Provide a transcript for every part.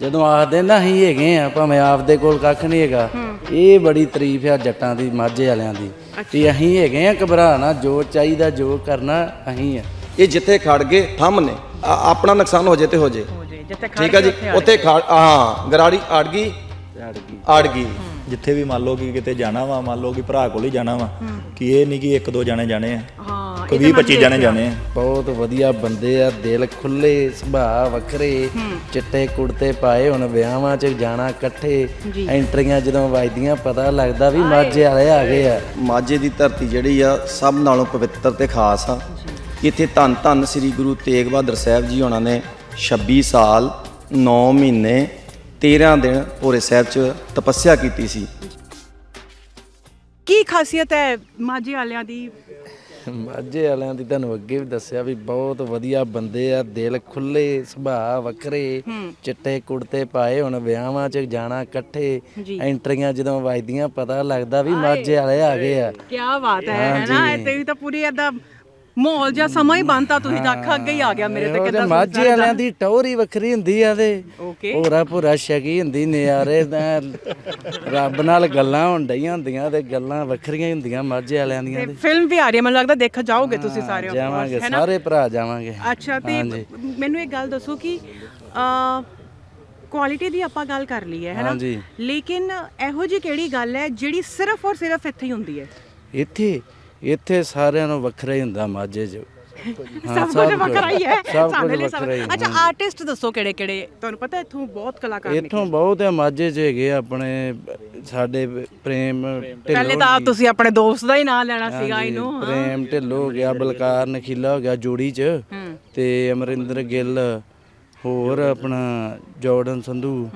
ਜਦੋਂ ਆਖਦੇ ਨਾ ਅਸੀਂ ਹੈਗੇ ਆ ਭਾਵੇਂ ਆਪਦੇ ਕੋਲ ਕੱਖ ਨਹੀਂ ਹੈਗਾ ਇਹ ਬੜੀ ਤਾਰੀਫ ਆ ਜੱਟਾਂ ਦੀ ਮਾਝੇ ਵਾਲਿਆਂ ਦੀ ਕਿ ਅਸੀਂ ਹੈਗੇ ਆ ਘਬਰਾਣਾ ਜੋ ਚਾਹੀਦਾ ਜੋ ਕਰਨਾ ਅਸੀਂ ਆ। ਇਹ ਜਿੱਥੇ ਖੜ ਗਏ ਥੰਮ ਨੇ। ਆ- ਆਪਣਾ ਨੁਕਸਾਨ ਹੋ ਜੇ ਤੇ ਹੋ ਜੇ। ਹੋ ਜੇ ਜਿੱਥੇ ਠੀਕ ਹੈ ਜੀ? ਉੱਥੇ ਖੜ ਹਾਂ ਗਰਾੜੀ ਅੜ ਗਈ ਅੜ ਗਈ ਜਿੱਥੇ ਵੀ ਮੰਨ ਲਓ ਕਿ ਕਿਤੇ ਜਾਣਾ ਵਾ ਮੰਨ ਲਓ ਕਿ ਭਰਾ ਕੋਲ ਹੀ ਜਾਣਾ ਵਾ ਕਿ ਇਹ ਨਹੀਂ ਕਿ ਇੱਕ ਦੋ ਜਾਣੇ ਜਾਣੇ ਆ। ਹਾਂ। ਕੋਈ 20 25 ਜਾਣੇ ਜਾਣੇ ਆ। ਬਹੁਤ ਵਧੀਆ ਬੰਦੇ ਆ ਦਿਲ ਖੁੱਲੇ ਸੁਭਾਅ ਵੱਖਰੇ ਚਿੱਟੇ ਕੁੜਤੇ ਪਾਏ ਹੁਣ ਵਿਆਹਾਂ 'ਚ ਜਾਣਾ ਇਕੱਠੇ ਐਂਟਰੀਆਂ ਜਦੋਂ ਵੱਜਦੀਆਂ ਪਤਾ ਲੱਗਦਾ ਵੀ ਮਾਝੇ ਵਾਲੇ ਆ ਗਏ ਆ। ਮਾਝੇ ਦੀ ਧਰਤੀ ਜਿਹੜੀ ਆ ਸਭ ਨਾਲੋਂ ਪਵਿੱਤਰ ਤੇ ਖਾਸ ਆ। ਇੱਥੇ ਧੰਨ ਧੰਨ ਸ੍ਰੀ ਗੁਰੂ ਤੇਗ ਬਹਾਦਰ ਸਾਹਿਬ ਜੀ ਹੋਣਾ ਨੇ 26 ਸਾਲ 9 ਮਹੀਨੇ 13 ਦਿਨ ਭੋਰੇ ਸਾਹਿਬ 'ਚ ਤਪੱਸਿਆ ਕੀਤੀ ਸੀ। ਕੀ ਖਾਸੀਅਤ ਹੈ ਮਾਝੇ ਵਾਲਿਆਂ ਦੀ? ਮਾਝੇ ਵਾਲਿਆਂ ਦੀ ਤੁਹਾਨੂੰ ਅੱਗੇ ਵੀ ਦੱਸਿਆ ਵੀ ਬਹੁਤ ਵਧੀਆ ਬੰਦੇ ਆ ਦਿਲ ਖੁੱਲੇ ਸੁਭਾਅ ਵੱਖਰੇ ਚਿੱਟੇ ਕੁੜਤੇ ਪਾਏ ਹੁਣ ਵਿਆਹਾਂ 'ਚ ਜਾਣਾ ਇਕੱਠੇ ਐਂਟਰੀਆਂ ਜਦੋਂ ਵੱਜਦੀਆਂ ਪਤਾ ਲੱਗਦਾ ਵੀ ਮਾਝੇ ਵਾਲੇ ਆ ਗਏ ਆ। ਕੀ ਬਾਤ ਹੈ ਹੈ ਨਾ? ਇਹ ਤੇ ਤਾਂ ਪੂਰੀ ਏਦਾਂ ਮਾਹੌਲ ਜਾਂ ਸਮਾਂ ਹੀ ਬੰਨਤਾ ਤੁਸੀਂ ਤਾਂ ਅੱਖਾਂ ਅੱਗੇ ਹੀ ਆ ਗਿਆ ਮੇਰੇ ਤੇ ਕਿੱਦਾਂ ਮਾਝੇ ਵਾਲਿਆਂ ਦੀ ਟੌਰ ਵੱਖਰੀ ਹੁੰਦੀ ਆ ਤੇ ਓਕੇ ਪੂਰਾ ਪੂਰਾ ਸ਼ਕੀ ਹੁੰਦੀ ਨਿਆਰੇ ਤਾਂ ਰੱਬ ਨਾਲ ਗੱਲਾਂ ਡਈਆਂ ਹੁੰਦੀਆਂ ਤੇ ਗੱਲਾਂ ਵੱਖਰੀਆਂ ਹੀ ਹੁੰਦੀਆਂ ਮਾਝੇ ਵਾਲਿਆਂ ਦੀਆਂ ਤੇ ਫਿਲਮ ਵੀ ਆ ਰਹੀ ਹੈ ਮੈਨੂੰ ਲੱਗਦਾ ਦੇਖ ਜਾਓਗੇ ਤੁਸੀਂ ਸਾਰੇ ਜਾਵਾਂਗੇ? ਸਾਰੇ ਭਰਾ ਜਾਵਾਂਗੇ। ਅੱਛਾ ਤੇ ਮੈਨੂੰ ਇੱਕ ਗੱਲ ਦੱਸੋ ਕਿ ਕੁਆਲਿਟੀ ਦੀ ਆਪਾਂ ਗੱਲ ਕਰ ਲਈ ਹੈ ਹੈ ਨਾ? ਹਾਂਜੀ। ਲੇਕਿਨ ਇਹੋ ਜਿਹੀ ਕਿਹੜੀ ਗੱਲ ਹੈ ਜਿਹੜੀ ਸਿਰਫ ਔਰ ਸਿਰਫ ਇੱਥੇ ਹੀ ਹੁੰਦੀ ਹੈ? ਇੱਥੇ ਇੱਥੇ ਸਾਰਿਆਂ ਨੂੰ ਵੱਖਰਾ ਹੀ ਹੁੰਦਾ ਮਾਝੇ 'ਚ। ਹਾਂ, ਸਭ ਕੁਝ ਵੱਖਰਾ ਹੀ ਹੈ। ਸਭ ਸਾਡੇ ਕੁਝ ਸਭ ਵੱਖਰਾ ਹੀ ਅੱਛਾ ਆਰਟਿਸਟ ਦੱਸੋ ਕਿਹੜੇ ਕਿਹੜੇ? ਤੁਹਾਨੂੰ ਪਤਾ ਇੱਥੋਂ ਬਹੁਤ ਕਲਾਕਾਰ ਨੇ ਇੱਥੋਂ ਬਹੁਤ ਆ ਮਾਝੇ 'ਚ ਹੈਗੇ ਆ ਆਪਣੇ ਸਾਡੇ ਪ੍ਰੇਮ ਪਹਿਲੇ ਢਿੱਲੋਂ ਤਾਂ ਆਪ ਤੁਸੀਂ ਆਪਣੇ ਦੋਸਤ ਦਾ ਹੀ ਨਾਮ ਲੈਣਾ ਸੀਗਾ ਹਾਂਜੀ, ਇਹਨੂੰ ਪ੍ਰੇਮ ਢਿੱਲੋਂ ਹੋ ਗਿਆ ਬਲਕਾਰ ਨਖੀਲਾ ਹੋ ਗਿਆ ਜੋੜੀ 'ਚ ਤੇ ਅਮਰਿੰਦਰ ਗਿੱਲ ਹੋਰ ਆਪਣਾ ਜੋਰਡਨ ਸੰਧੂ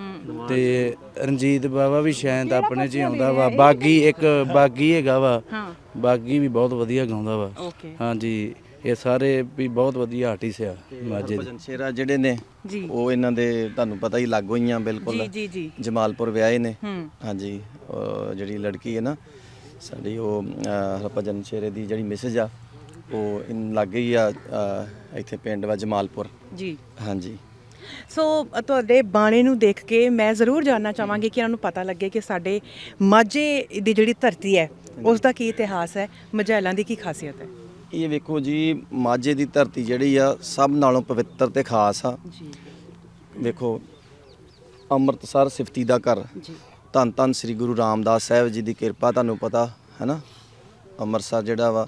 ਤੇ ਰਣਜੀਤ ਬਾਵਾ ਵੀ ਸ਼ਾਇਦ ਆਪਣੇ 'ਚ ਹੀ ਆਉਂਦਾ ਵਾ। ਬਾਗੀ ਇੱਕ ਬਾਗੀ ਹੈਗਾ ਵਾ। ਹਾਂ। ਬਾਗੀ ਵੀ ਬਹੁਤ ਵਧੀਆ ਗਾਉਂਦਾ ਵਾ। ਓਕੇ। ਹਾਂਜੀ ਇਹ ਸਾਰੇ ਵੀ ਬਹੁਤ ਵਧੀਆ ਆਰਟਿਸਟ ਆ ਦੇ। ਭਜਨ ਸ਼ੇਰਾ ਜਿਹੜੇ ਨੇ ਜੀ। ਉਹ ਇਹਨਾਂ ਦੇ ਤੁਹਾਨੂੰ ਪਤਾ ਹੀ ਲੱਗ ਹੋਈਆਂ ਬਿਲਕੁਲ। ਜੀ ਜੀ ਜੀ। ਜਮਾਲਪੁਰ ਵਿਆਹੇ ਨੇ। ਹੂੰ। ਹਾਂਜੀ ਜਿਹੜੀ ਲੜਕੀ ਹੈ ਨਾ ਸਾਡੀ ਉਹ ਹਰਭਜਨ ਸ਼ੇਰੇ ਦੀ ਜਿਹੜੀ ਮਿਸਜ ਆ ਉਹ ਇਨ ਲੱਗ ਗਈ ਆ ਇੱਥੇ ਪਿੰਡ ਵਾ ਜਮਾਲਪੁਰ। ਜੀ। ਹਾਂਜੀ। ਸੋ ਤੁਹਾਡੇ ਬਾਣੇ ਨੂੰ ਦੇਖ ਕੇ ਮੈਂ ਜ਼ਰੂਰ ਜਾਨਣਾ ਚਾਹਾਂਗੀ ਕਿ ਇਹਨਾਂ ਨੂੰ ਪਤਾ ਲੱਗੇ ਕਿ ਸਾਡੇ ਮਾਝੇ ਦੀ ਜਿਹੜੀ ਧਰਤੀ ਹੈ ਉਸ ਦਾ ਕੀ ਇਤਿਹਾਸ ਹੈ ਮਝੈਲਾਂ ਦੀ ਕੀ ਖਾਸੀਅਤ ਹੈ। ਇਹ ਵੇਖੋ ਜੀ ਮਾਝੇ ਦੀ ਧਰਤੀ ਜਿਹੜੀ ਆ ਸਭ ਨਾਲੋਂ ਪਵਿੱਤਰ ਤੇ ਖਾਸ ਆ। ਜੀ। ਵੇਖੋ ਅੰਮ੍ਰਿਤਸਰ ਸਿਫਤੀ ਦਾ ਘਰ। ਜੀ। ਧੰਨ ਧੰਨ ਸ੍ਰੀ ਗੁਰੂ ਰਾਮਦਾਸ ਸਾਹਿਬ ਜੀ ਦੀ ਕਿਰਪਾ ਤੁਹਾਨੂੰ ਪਤਾ ਹੈ ਨਾ ਅੰਮ੍ਰਿਤਸਰ ਜਿਹੜਾ ਵਾ।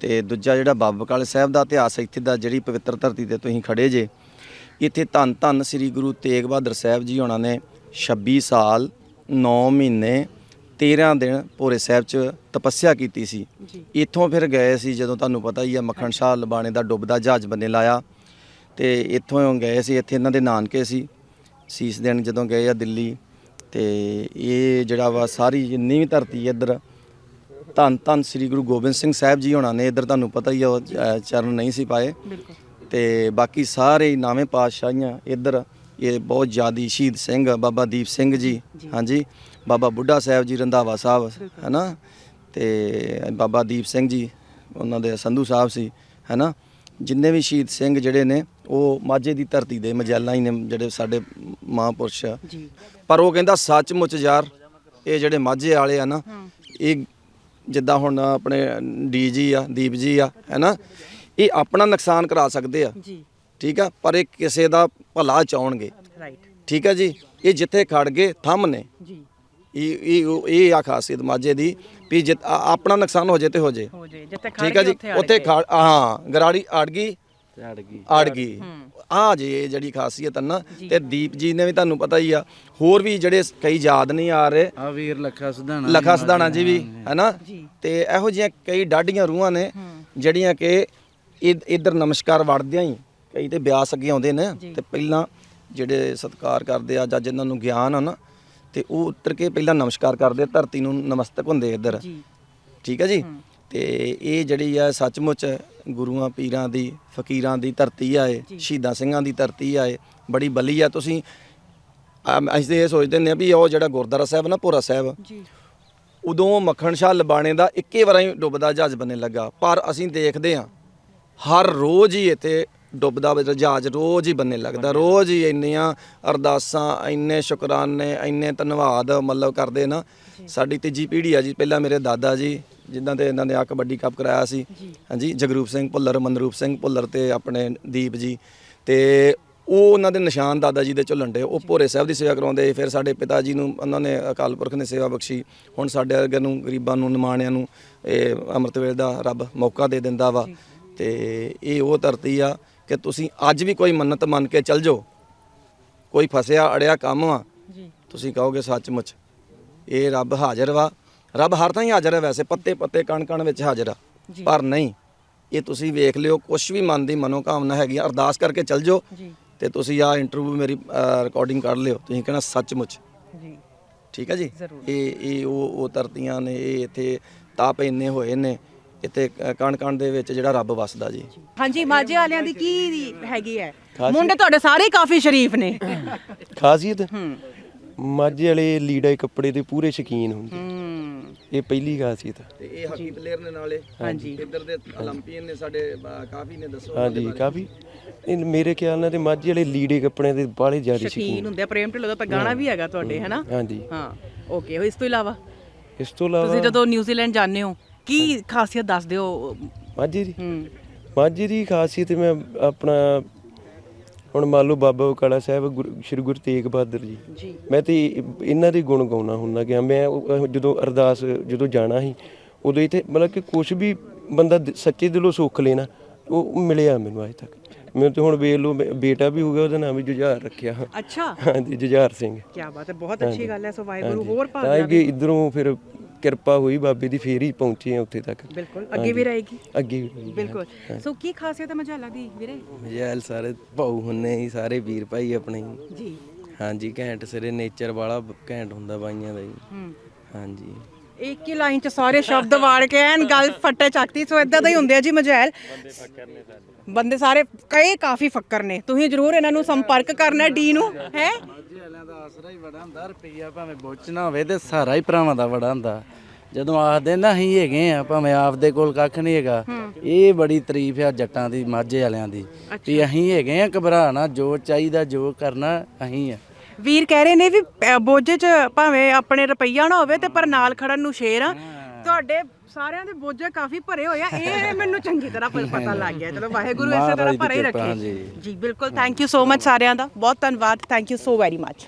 ਤੇ ਦੂਜਾ ਜਿਹੜਾ ਬਾਬਾ ਬਕਾਲੇ ਸਾਹਿਬ ਦਾ ਇਤਿਹਾਸ ਇੱਥੇ ਦਾ ਜਿਹੜੀ ਪਵਿੱਤਰ ਧਰਤੀ ਤੇ ਤੁਸੀਂ ਖੜੇ ਜੇ ਇੱਥੇ ਧੰਨ ਧੰਨ ਸ੍ਰੀ ਗੁਰੂ ਤੇਗ ਬਹਾਦਰ ਸਾਹਿਬ ਜੀ ਹੋਣਾ ਨੇ 26 ਸਾਲ 9 ਮਹੀਨੇ 13 ਦਿਨ ਭੋਰੇ ਸਾਹਿਬ 'ਚ ਤਪੱਸਿਆ ਕੀਤੀ ਸੀ। ਇੱਥੋਂ ਫਿਰ ਗਏ ਸੀ ਜਦੋਂ ਤੁਹਾਨੂੰ ਪਤਾ ਹੀ ਆ ਮੱਖਣ ਸ਼ਾਹ ਲਬਾਣੇ ਦਾ ਡੁੱਬਦਾ ਜਹਾਜ਼ ਬੰਨੇ ਲਾਇਆ। ਤੇ ਇੱਥੋਂ ਗਏ ਸੀ ਇੱਥੇ ਇਹਨਾਂ ਦੇ ਨਾਨਕੇ ਸੀ। ਸੀਸ ਦੇਣ ਜਦੋਂ ਗਏ ਆ ਦਿੱਲੀ ਤੇ ਇਹ ਜਿਹੜਾ ਵਾ ਸਾਰੀ ਜਿੰਨੀ ਵੀ ਧਰਤੀ ਇੱਧਰ ਧੰਨ ਧੰਨ ਸ੍ਰੀ ਗੁਰੂ ਗੋਬਿੰਦ ਸਿੰਘ ਸਾਹਿਬ ਜੀ ਹੋਣਾ ਨੇ ਇੱਧਰ ਤੁਹਾਨੂੰ ਪਤਾ ਹੀ ਆ ਚਰਨ ਨਹੀਂ ਸੀ ਪਾਏ। ਬਿਲਕੁਲ। ਤੇ ਬਾਕੀ ਸਾਰੇ ਹੀ ਨਾਵੇਂ ਪਾਤਸ਼ਾਹੀਆਂ ਇੱਧਰ ਇਹ ਬਹੁਤ ਜ਼ਿਆਦੀ ਸ਼ਹੀਦ ਸਿੰਘ ਬਾਬਾ ਦੀਪ ਸਿੰਘ ਜੀ। ਹਾਂਜੀ। ਬਾਬਾ ਬੁੱਢਾ ਸਾਹਿਬ ਜੀ ਰੰਧਾਵਾ ਸਾਹਿਬ ਹੈਨਾ? ਤੇ ਬਾਬਾ ਦੀਪ ਸਿੰਘ ਜੀ ਉਹਨਾਂ ਦੇ ਸੰਧੂ ਸਾਹਿਬ ਸੀ ਹੈਨਾ? ਜਿੰਨੇ ਵੀ ਸ਼ਹੀਦ ਸਿੰਘ ਜਿਹੜੇ ਨੇ ਉਹ ਮਾਝੇ ਦੀ ਧਰਤੀ ਦੇ ਮਜੈਲਾਂ ਹੀ ਨੇ ਜਿਹੜੇ ਸਾਡੇ ਮਹਾਂਪੁਰਸ਼ ਆ। ਜੀ। ਪਰ ਉਹ ਕਹਿੰਦਾ ਸੱਚਮੁੱਚ ਯਾਰ ਇਹ ਜਿਹੜੇ ਮਾਝੇ ਵਾਲੇ ਆ ਨਾ ਇਹ ਜਿੱਦਾਂ ਹੁਣ ਆਪਣੇ ਡੀਜੀ ਆ ਦੀਪ ਜੀ ਆ ਹੈਨਾ? ਇਹ ਆਪਣਾ ਨੁਕਸਾਨ ਕਰਾ ਸਕਦੇ ਆ। ਜੀ। ਠੀਕ ਆ? ਪਰ ਇਹ ਕਿਸੇ ਦਾ ਭਲਾ ਚਾਹਣਗੇ। ਰਾਈਟ ਠੀਕ ਆ ਜੀ? ਇਹ ਜਿੱਥੇ ਖੜ ਗਏ ਥੰਮ ਨੇ। ਜੀ। ਇਹ ਇਹ ਇਹ ਆ ਖਾਸੀਅਤ ਮਾਝੇ ਦੀ ਵੀ ਜਿੱਤ ਆਪਣਾ ਨੁਕਸਾਨ ਹੋ ਜੇ ਤੇ ਹੋ ਜੇ। ਹੋ ਜੇ। ਜਿੱਥੇ ਖੜ ਠੀਕ ਆ ਗਏ ਜੀ? ਉੱਥੇ ਖੜ ਹਾਂ ਗਰਾੜੀ ਅੜ ਗਈ। ਅੜ ਗਈ। ਆ ਜੀ ਜਿਹੜੀ ਖਾਸੀਅਤ ਹੈ ਨਾ ਤੇ ਦੀਪ ਜੀ ਨੇ ਵੀ ਤੁਹਾਨੂੰ ਪਤਾ ਹੀ ਆ ਹੋਰ ਵੀ ਜਿਹੜੇ ਕਈ ਯਾਦ ਨਹੀਂ ਆ ਰਹੇ। ਆ ਵੀਰ ਲੱਖਾ ਸੁਧਾਣਾ ਲਖਾ ਸਦਾਣਾ ਜੀ ਵੀ ਹੈਨਾ। ਤੇ ਇਹੋ ਜਿਹੀਆਂ ਕਈ ਡਾਢੀਆਂ ਰੂਹਾਂ ਨੇ ਜਿਹੜੀਆਂ ਕਿ ਇੱਧਰ ਨਮਸਕਾਰ ਵੜਦਿਆਂ ਹੀ ਕਈ ਤੇ ਬਿਆਸ ਅੱਗੇ ਆਉਂਦੇ ਨੇ ਤੇ ਪਹਿਲਾਂ ਜਿਹੜੇ ਸਤਿਕਾਰ ਕਰਦੇ ਆ ਜਾਂ ਜਿਨ੍ਹਾਂ ਨੂੰ ਗਿਆਨ ਆ ਨਾ ਤੇ ਉਹ ਉਤਰ ਕੇ ਪਹਿਲਾਂ ਨਮਸਕਾਰ ਕਰਦੇ ਧਰਤੀ ਨੂੰ ਨਮਸਤਕ ਹੁੰਦੇ ਇੱਧਰ। ਠੀਕ ਹੈ ਜੀ? ਤੇ ਇਹ ਜਿਹੜੀ ਆ ਸੱਚਮੁੱਚ ਗੁਰੂਆਂ ਪੀਰਾਂ ਦੀ ਫਕੀਰਾਂ ਦੀ ਧਰਤੀ ਆ ਇਹ ਸ਼ਹੀਦਾਂ ਸਿੰਘਾਂ ਦੀ ਧਰਤੀ ਆ ਇਹ ਬੜੀ ਬਲੀ ਆ। ਤੁਸੀਂ ਅਸੀਂ ਤੇ ਇਹ ਸੋਚਦੇ ਨੇ ਵੀ ਉਹ ਜਿਹੜਾ ਗੁਰਦੁਆਰਾ ਸਾਹਿਬ ਨਾ ਭੋਰਾ ਸਾਹਿਬ ਜੀ। ਉਦੋਂ ਮੱਖਣ ਸ਼ਾਹ ਲਬਾਣੇ ਦਾ ਇੱਕੇ ਵਾਰ ਹੀ ਡੁੱਬਦਾ ਜਹਾਜ਼ ਬੰਨੇ ਲੱਗਾ। ਪਰ ਅਸੀਂ ਦੇਖਦੇ ਹਾਂ ਹਰ ਰੋਜ਼ ਹੀ ਇੱਥੇ ਡੁੱਬਦਾ ਵਾ ਜਹਾਜ਼ ਰੋਜ਼ ਹੀ ਬੰਨੇ ਲੱਗਦਾ ਰੋਜ਼ ਹੀ ਇੰਨੀਆਂ ਅਰਦਾਸਾਂ ਇੰਨੇ ਸ਼ੁਕਰਾਨੇ ਇੰਨੇ ਧੰਨਵਾਦ ਮਤਲਬ ਕਰਦੇ ਨਾ। ਸਾਡੀ ਤੀਜੀ ਪੀੜ੍ਹੀ ਆ ਜੀ ਪਹਿਲਾਂ ਮੇਰੇ ਦਾਦਾ ਜੀ ਜਿਨ੍ਹਾਂ ਤੇ ਇਹਨਾਂ ਨੇ ਆ ਕਬੱਡੀ ਕੱਪ ਕਰਾਇਆ ਸੀ। ਹਾਂਜੀ ਜਗਰੂਪ ਸਿੰਘ ਭੁੱਲਰ ਮਨਰੂਪ ਸਿੰਘ ਭੁੱਲਰ ਤੇ ਆਪਣੇ ਦੀਪ ਜੀ। ਤੇ ਉਹ ਉਹਨਾਂ ਦੇ ਨਿਸ਼ਾਨ ਦਾਦਾ ਜੀ ਦੇ ਝੁੱਲਣ ਦੇ ਉਹ ਭੋਰੇ ਸਾਹਿਬ ਦੀ ਸੇਵਾ ਕਰਾਉਂਦੇ ਫਿਰ ਸਾਡੇ ਪਿਤਾ ਜੀ ਨੂੰ ਉਹਨਾਂ ਨੇ ਅਕਾਲ ਪੁਰਖ ਨੇ ਸੇਵਾ ਬਖਸ਼ੀ। ਹੁਣ ਸਾਡੇ ਵਰਗੇ ਨੂੰ ਗਰੀਬਾਂ ਨੂੰ ਨਿਮਾਣਿਆਂ ਨੂੰ ਇਹ ਅੰਮ੍ਰਿਤ ਵੇਲੇ ਦਾ ਰੱਬ ਮੌਕਾ ਦੇ ਦਿੰਦਾ ਵਾ। ਤੇ ਇਹ ਉਹ ਧਰਤੀ ਆ ਕਿ ਤੁਸੀਂ ਅੱਜ ਵੀ ਕੋਈ ਮੰਨਤ ਮੰਨ ਕੇ ਚੱਲ ਜਾਓ। ਕੋਈ ਫਸਿਆ ਅੜਿਆ ਕੰਮ ਆ ਜੀ। ਤੁਸੀਂ ਕਹੋਗੇ ਸੱਚਮੁੱਚ ਇਹ ਰੱਬ ਹਾਜ਼ਰ ਵਾ। ਰੱਬ ਹਰ ਥਾਂ ਹੀ ਹਾਜ਼ਰ ਹੈ ਵੈਸੇ ਪੱਤੇ ਪੱਤੇ ਕਣ ਕਣ ਵਿੱਚ ਹਾਜ਼ਰ ਆ ਪਰ ਨਹੀਂ ਇਹ ਤੁਸੀਂ ਵੇਖ ਲਿਓ ਕੁਝ ਵੀ ਮਨ ਦੀ ਮਨੋਕਾਮਨਾ ਹੈਗੀ ਆ, ਅਰਦਾਸ ਕਰਕੇ ਚੱਲ ਜਾਓ ਜੀ। ਤੇ ਤੁਸੀਂ ਆ ਇੰਟਰਵਿਊ ਮੇਰੀ ਰਿਕਾਰਡਿੰਗ ਕਰ ਲਿਓ ਤੁਸੀਂ ਕਹਿਣਾ ਸੱਚਮੁੱਚ। ਜੀ। ਠੀਕ ਹੈ ਜੀ? ਜ਼ਰੂਰ। ਇਹ ਇਹ ਉਹ ਉਹ ਧਰਤੀਆਂ ਨੇ ਇਹ ਇੱਥੇ ਤਾਪ ਇੰਨੇ ਹੋਏ ਨੇ ਇੱਥੇ ਕਣ ਕਣ ਦੇ ਵਿੱਚ ਜਿਹੜਾ ਰੱਬ ਵਸਦਾ ਜੀ। ਹਾਂਜੀ ਮਾਝੇ ਵਾਲਿਆਂ ਦੀ ਕੀ ਹੈਗੀ ਹੈ? ਮੁੰਡੇ ਤੁਹਾਡੇ ਸਾਰੇ ਕਾਫੀ ਸ਼ਰੀਫ ਨੇ। ਖਾਸੀਅਤ? ਮਾਝੇ ਵਾਲੇ ਲੀੜੇ ਕੱਪੜੇ ਦੇ ਪੂਰੇ ਸ਼ਕੀਨ ਹੁੰਦੇ। ਇਹ ਪਹਿਲੀ ਖਾਸੀਅਤ ਤੇ ਇਹ ਹਾਕੀ ਪਲੇਅਰ ਨੇ ਨਾਲੇ। ਹਾਂਜੀ। ਇੱਧਰ ਦੇ 올림픽ੀਅਨ ਨੇ ਸਾਡੇ ਕਾਫੀ ਨੇ ਦੱਸੋ ਹਾਂਜੀ ਕਾਫੀ। ਮੇਰੇ ਖਿਆਲ ਨਾਲ ਤੇ ਮਾਝੇ ਵਾਲੇ ਲੀੜੇ ਕੱਪੜੇ ਦੇ ਬਾਲੇ ਜਾਰੀ ਸ਼ਕੀਨ ਹੁੰਦੇ ਆ ਪ੍ਰੇਮ ਢਿੱਲੋਂ ਦਾ ਤਾਂ ਗਾਣਾ ਵੀ ਹੈਗਾ ਤੁਹਾਡੇ ਹੈਨਾ? ਹਾਂਜੀ। ਹਾਂ। ਓਕੇ ਇਸ ਤੋਂ ਇਲਾਵਾ? ਇਸ ਤੋਂ ਇਲਾਵਾ ਤੁਸੀਂ ਜਦੋਂ ਨਿਊਜ਼ੀਲੈਂਡ ਜਾਂਦੇ ਹੋ ਕੀ ਖਾਸੀਅਤ ਦੱਸ ਦਿਓ? ਮਾਝੇ ਦੀ ਹੂੰ। ਮਾਝੇ ਦੀ ਖਾਸੀਅਤ ਮੈਂ ਆਪਣਾ ਹੁਣ ਮੰਨ ਲਓ ਬਾਬਾ ਬਕਾਲਾ ਸਾਹਿਬ ਸ਼੍ਰੀ ਗੁਰੂ ਤੇਗ ਬਹਾਦਰ ਜੀ। ਜੀ। ਮੈਂ ਤੇ ਇਹਨਾਂ ਦੇ ਗੁਣ ਗਾਉਣਾ ਹੁੰਦਾ ਕਿ ਮੈਂ ਉਹ- ਜਦੋਂ ਅਰਦਾਸ ਜਦੋਂ ਜਾਣਾ ਸੀ ਉਦੋਂ ਇੱਥੇ ਮਤਲਬ ਕਿ ਕੁਝ ਵੀ ਬੰਦਾ ਦ- ਸੱਚੇ ਦਿਲੋਂ ਸੁੱਖ ਲੈਣਾ ਉਹ ਮਿਲਿਆ ਮੈਨੂੰ ਅਜੇ ਤੱਕ। ਮੈਨੂੰ ਤੇ ਹੁਣ ਵੇਖ ਲਓ ਬੇ- ਬੇਟਾ ਵੀ ਹੋ ਗਿਆ ਉਹਦਾ ਨਾਮ ਵੀ ਜੁਝਾਰ ਰੱਖਿਆ। ਅੱਛਾ। ਹਾਂਜੀ ਜੁਝਾਰ ਸਿੰਘ। ਕੀ ਬਾਤ ਹੈ ਬਹੁਤ ਅੱਛੀ ਗੱਲ ਹੈ ਸੋ ਵਾਹਿਗੁਰੂ। ਹੋਰ ਤਾਂ ਭਾਗ ਕਿ ਇਧਰੋਂ ਫਿਰ ਕਿਰਪਾ ਹੋਈ ਬਾਬੇ ਦੀ ਫੇਰ ਹੀ ਪਹੁੰਚੇ ਆ ਉੱਥੇ ਤੱਕ। ਬਿਲਕੁਲ ਅੱਗੇ ਵੀ ਰਹੇਗੀ ਅੱਗੇ ਵੀ। ਬਿਲਕੁਲ। ਸੋ ਕੀ ਖਾਸੀਅਤ ਹੈ ਮਜਾਲਾ ਦੀ ਵੀਰੇ? ਮਜੈਲ ਸਾਰੇ ਭਾਊ ਹੁੰਨੇ ਹੀ ਸਾਰੇ ਵੀਰ ਭਾਈ ਆਪਣੇ ਹੀ। ਜੀ। ਹਾਂਜੀ ਘੈਂਟ ਸਿਰੇ ਨੇਚਰ ਵਾਲਾ ਘੈਂਟ ਹੁੰਦਾ ਬਾਈਆਂ ਦਾ ਜੀ ਹੂੰ। ਹਾਂਜੀ। ਇੱਕ ਹੀ ਲਾਈਨ ਚ ਸਾਰੇ ਸ਼ਬਦ ਵਾੜ ਕੇ ਐਨ ਗੱਲ ਫੱਟੇ ਚੱਕਤੀ ਸੋ ਇਦਾਂ ਦਾ ਹੀ ਹੁੰਦੇ ਆ ਜੀ ਮਜੈਲ ਬੰਦੇ ਸਾਰੇ। ਕਈ ਕਾਫੀ ਫੱਕਰ ਨੇ। ਤੁਸੀਂ ਜਰੂਰ ਇਹਨਾਂ ਨੂੰ ਸੰਪਰਕ ਕਰਨਾ ਡੀ ਨੂੰ ਹੈ? ਆਸਰਾ ਹੀ ਬੜਾ ਹੁੰਦਾ ਰੁਪਈਆ ਭਾਵੇਂ ਬੋਚਣਾ ਹੋਵੇ ਤੇ ਸਹਾਰਾ ਹੀ ਭਰਾਵਾਂ ਦਾ ਬੜਾ ਹੁੰਦਾ। ਜਦੋਂ ਆਖਦੇ ਨਾ ਅਸੀਂ ਹੈਗੇ ਆ ਭਾਵੇਂ ਆਪਦੇ ਕੋਲ ਕੱਖ ਨਹੀਂ ਹੈਗਾ ਇਹ ਬੜੀ ਤਾਰੀਫ ਆ ਜੱਟਾਂ ਦੀ ਮਾਝੇ ਵਾਲਿਆਂ ਦੀ ਵੀ ਅਸੀਂ ਹੈਗੇ ਆ ਘਬਰਾਣਾ ਜੋ ਚਾਹੀਦਾ ਜੋ ਕਰਨਾ ਅਸੀਂ ਆ। ਵੀਰ ਕਹਿ ਰਹੇ ਨੇ ਵੀ ਅ, ਬੋਝੇ ਚ ਭਾਵੇਂ ਆਪਣੇ ਰੁਪਈਆ ਨਾ ਹੋਵੇ ਤੇ ਪਰ ਨਾਲ ਖੜਨ ਨੂੰ ਸ਼ੇਰ ਆ। ਤੁਹਾਡੇ ਸਾਰਿਆਂ ਦੇ ਬੋਝੇ ਕਾਫੀ ਭਰੇ ਹੋਏ ਆ ਇਹ ਮੈਨੂੰ ਚੰਗੀ ਤਰ੍ਹਾਂ ਪ- ਪਤਾ ਲੱਗ ਗਿਆ ਚਲੋ ਵਾਹਿਗੁਰੂ ਇਸੇ ਤਰ੍ਹਾਂ ਦੀ ਭਰੇ ਹੀ ਕਿਰਪਾ, ਰੱਖੇ। ਜੀ ਬਿਲਕੁਲ ਥੈਂਕ ਯੂ ਸੋ ਮਚ ਸਾਰਿਆਂ ਦਾ ਬਹੁਤ ਧੰਨਵਾਦ thank you so very much